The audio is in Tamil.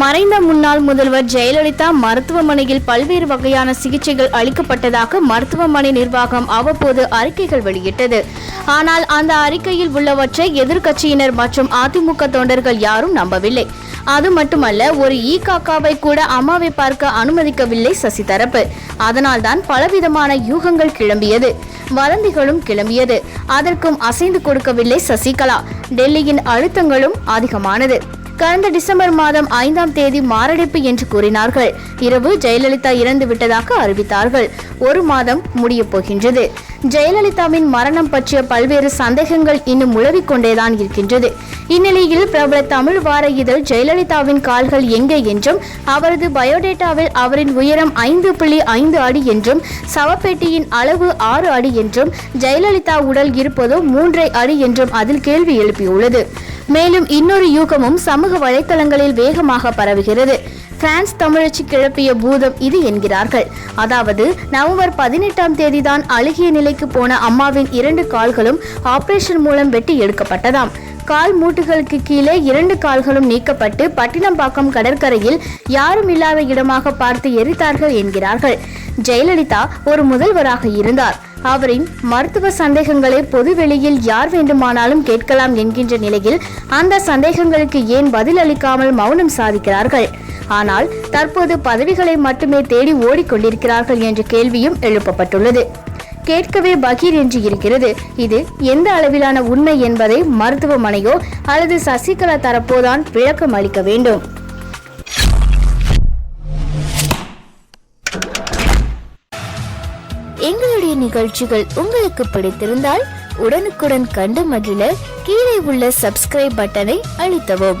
மறைந்த முன்னாள் முதல்வர் ஜெயலலிதா மருத்துவமனையில் பல்வேறு வகையான சிகிச்சைகள் அளிக்கப்பட்டதாக மருத்துவமனை நிர்வாகம் அவ்வப்போது அறிக்கைகள் வெளியிட்டது. ஆனால் அந்த அறிக்கையில் உள்ளவற்றை எதிர்க்கட்சியினர் மற்றும் அதிமுக தொண்டர்கள் யாரும் நம்பவில்லை. அது மட்டுமல்ல ஒரு ஈ காக்காவை கூட அம்மாவை பார்க்க அனுமதிக்கவில்லை சசி தரப்பு அதனால்தான் பலவிதமான யூகங்கள் கிளம்பியது. வதந்திகளும் கிளம்பியது. அதற்கும் அசைந்து கொடுக்கவில்லை சசிகலா. டெல்லியின் அழுத்தங்களும் அதிகமானது. கடந்த டிசம்பர் மாதம் ஐந்தாம் தேதி மாரடைப்பு என்று கூறினார்கள். இரவு ஜெயலலிதா இறந்து விட்டதாக அறிவித்தார்கள். ஒரு மாதம் முடியப் போகின்றது. ஜெயலலிதாவின் மரணம் பற்றிய பல்வேறு சந்தேகங்கள் இன்னும் உளவிக்கொண்டேதான் இருக்கின்றது. இந்நிலையில் பிரபல தமிழ் வார இதழ் ஜெயலலிதாவின் கால்கள் எங்கே என்றும் அவரது பயோடேட்டாவில் அவரின் உயரம் ஐந்து புள்ளி ஐந்து அடி என்றும் சவப்பேட்டியின் அளவு ஆறு அடி என்றும் ஜெயலலிதா உடல் இருப்பதோ மூன்றை அடி என்றும் அதில் கேள்வி எழுப்பியுள்ளது. மேலும் இன்னொரு யூகமும் சமூக வலைத்தளங்களில் வேகமாக பரவுகிறது. பிரான்ஸ் தமிழச்சி கிளப்பிய பூதம் இது என்கிறார்கள். அதாவது நவம்பர் பதினெட்டாம் தேதி தான் அழுகிய நிலைக்கு போன அம்மாவின் இரண்டு கால்களும் ஆபரேஷன் மூலம் வெட்டி எடுக்கப்பட்டதாம். கால் மூட்டுகளுக்கு கீழே இரண்டு கால்களும் நீக்கப்பட்டு பட்டினம்பாக்கம் கடற்கரையில் யாரும் இல்லாத இடமாக பார்த்து எரித்தார்கள் என்கிறார்கள். ஜெயலலிதா ஒரு முதல்வராக இருந்தார். அவரின் மருத்துவ சந்தேகங்களை பொதுவெளியில் யார் வேண்டுமானாலும் கேட்கலாம் என்கின்ற நிலையில் அந்த சந்தேகங்களுக்கு ஏன் பதில் அளிக்காமல் மௌனம் சாதிக்கிறார்கள்? ஆனால் தற்போது பதவிகளை மட்டுமே தேடி ஓடிக்கொண்டிருக்கிறார்கள் என்ற கேள்வியும் எழுப்பப்பட்டுள்ளது. கேட்கவே பகீர் என்று இருக்கிறது. இது எந்த அளவிலான உண்மை என்பதை மருத்துவமனையோ அல்லது சசிகலா தரப்போதான் விளக்கம் அளிக்க வேண்டும். எங்களுடைய நிகழ்ச்சிகள் உங்களுக்கு பிடித்திருந்தால் உடனுக்குடன் கண்டு மகிழ கீழே உள்ள சப்ஸ்கிரைப் பட்டனை அழுத்தவும்.